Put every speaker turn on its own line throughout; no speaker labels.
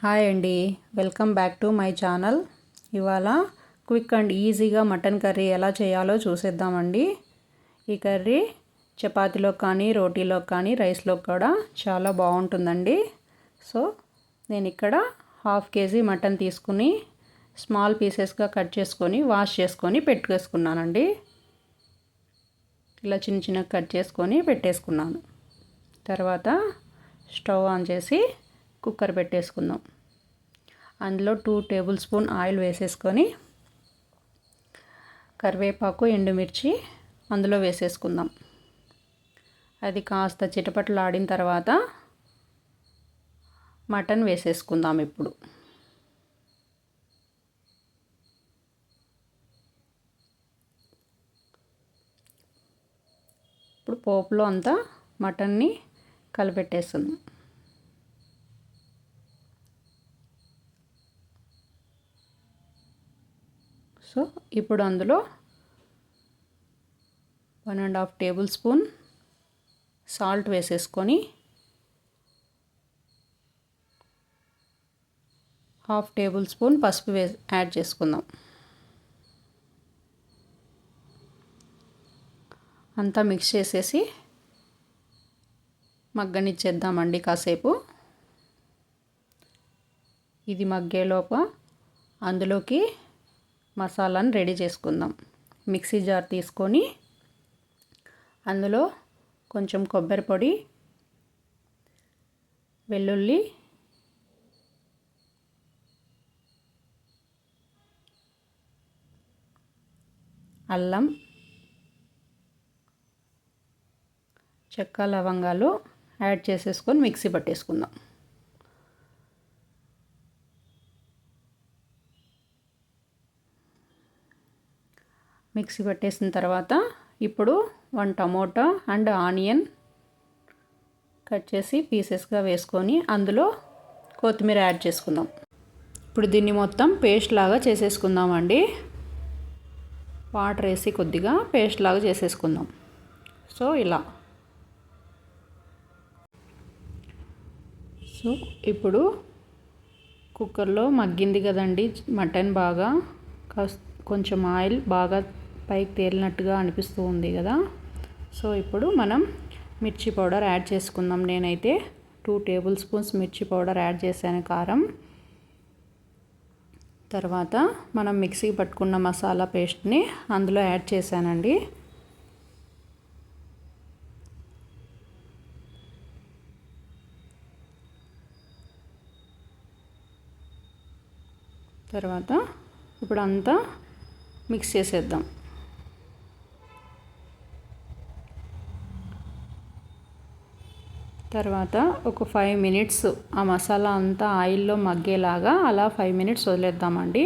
Hi అండి. Welcome back to my channel. ఇవాళ quick and ఈజీగా మటన్ కర్రీ ఎలా చేయాలో చూసేద్దామండి. ఈ కర్రీ చపాతీలో కానీ రోటీలో కానీ రైస్లో కూడా చాలా బాగుంటుందండి. సో నేను ఇక్కడ హాఫ్ కేజీ మటన్ తీసుకుని స్మాల్ పీసెస్గా కట్ చేసుకొని వాష్ చేసుకొని పెట్టుకేసుకున్నానండి ఇలా చిన్న చిన్న కట్ చేసుకొని పెట్టేసుకున్నాను. తర్వాత స్టవ్ ఆన్ చేసి కుక్కర్ పెట్టేసుకుందాం. అందులో టూ టేబుల్ స్పూన్ ఆయిల్ వేసేసుకొని కరివేపాకు ఎండుమిర్చి అందులో వేసేసుకుందాం. అది కాస్త చిటపటలాడిన తర్వాత మటన్ వేసేసుకుందాం ఇప్పుడు. ఇప్పుడు పోపులో అంతా మటన్ని కలిపెట్టేస్తుంది సో ఇప్పుడు అందులో one and half tablespoon salt వేసేసుకొని హాఫ్ టేబుల్ స్పూన్ పసుపు వే యాడ్ చేసుకుందాం. అంతా మిక్స్ చేసేసి మగ్గనిచ్చేద్దామండి కాసేపు. ఇది మగ్గేలోప అందులోకి మసాలాను రెడీ చేసుకుందాం. మిక్సీ జార్ తీసుకొని అందులో కొంచెం కొబ్బరి పొడి వెల్లుల్లి అల్లం చెక్క లవంగాలు యాడ్ చేసేసుకొని మిక్సీ పట్టేసుకుందాం. మిక్సీ పట్టేసిన తర్వాత ఇప్పుడు one tomato and onion cut చేసి పీసెస్గా వేసుకొని అందులో కొత్తిమీర యాడ్ చేసుకుందాం. ఇప్పుడు దీన్ని మొత్తం పేస్ట్ లాగా చేసేసుకుందామండి. వాటర్ వేసి కొద్దిగా పేస్ట్ లాగా చేసేసుకుందాం. సో ఇలా. సో ఇప్పుడు కుక్కర్లో మగ్గింది కదండి మటన్ బాగా కొంచెం ఆయిల్ బాగా పైకి తేలినట్టుగా అనిపిస్తూ ఉంది కదా. సో ఇప్పుడు మనం మిర్చి పౌడర్ యాడ్ చేసుకుందాం. నేనైతే టూ టేబుల్ స్పూన్స్ మిర్చి పౌడర్ యాడ్ చేశాను కారం. తర్వాత మనం మిక్సీ పట్టుకున్న మసాలా పేస్ట్ని అందులో యాడ్ చేశానండి. తర్వాత ఇప్పుడు అంతా మిక్స్ చేసేద్దాం. తర్వాత ఒక ఫైవ్ మినిట్స్ ఆ మసాలా అంతా ఆయిల్లో మగ్గేలాగా అలా ఫైవ్ మినిట్స్ వదిలేద్దామండి.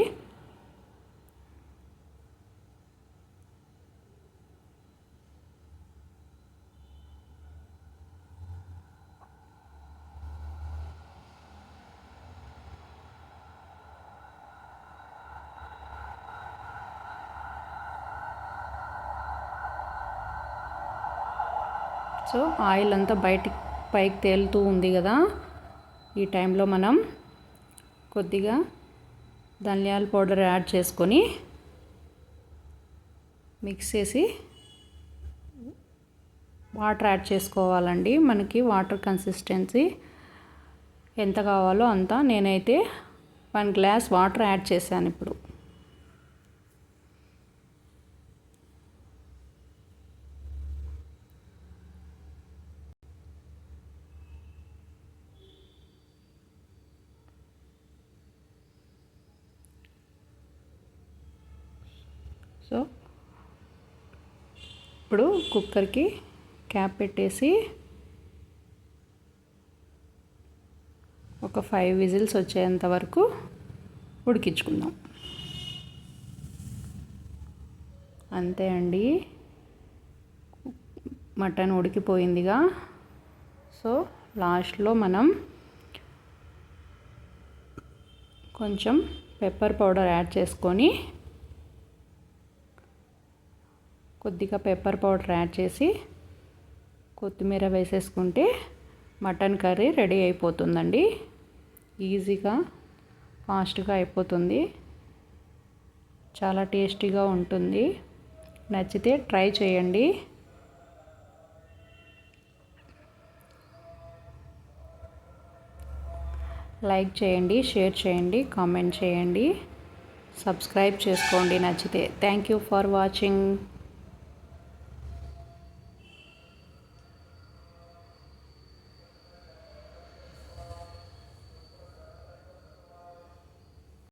సో ఆయిల్ అంతా బయటికి పైకి తేలుతూ ఉంది కదా. ఈ టైంలో మనం కొద్దిగా ధనియాల పౌడర్ యాడ్ చేసుకొని మిక్స్ చేసి వాటర్ యాడ్ చేసుకోవాలండి. మనకి వాటర్ కన్సిస్టెన్సీ ఎంత కావాలో అంత. నేనైతే వన్ గ్లాస్ వాటర్ యాడ్ చేశాను ఇప్పుడు. సో ఇప్పుడు కుక్కర్కి క్యాప్ పెట్టేసి ఒక ఫైవ్ విజిల్స్ వచ్చేంత వరకు ఉడికించుకుందాం. అంతే అండి. మటన్ ఉడికిపోయిందిగా. సో లాస్ట్లో మనం కొంచెం పెప్పర్ పౌడర్ యాడ్ చేసుకొని కొద్దిగా పెప్పర్ పౌడర్ యాడ్ చేసి కొత్తిమీర వేసేసుకుంటే మటన్ కర్రీ రెడీ అయిపోతుందండి. ఈజీగా ఫాస్ట్గా అయిపోతుంది. చాలా టేస్టీగా ఉంటుంది. నచ్చితే ట్రై చేయండి. లైక్ చేయండి షేర్ చేయండి కామెంట్ చేయండి. సబ్స్క్రైబ్ చేసుకోండి నచ్చితే. Thank you for watching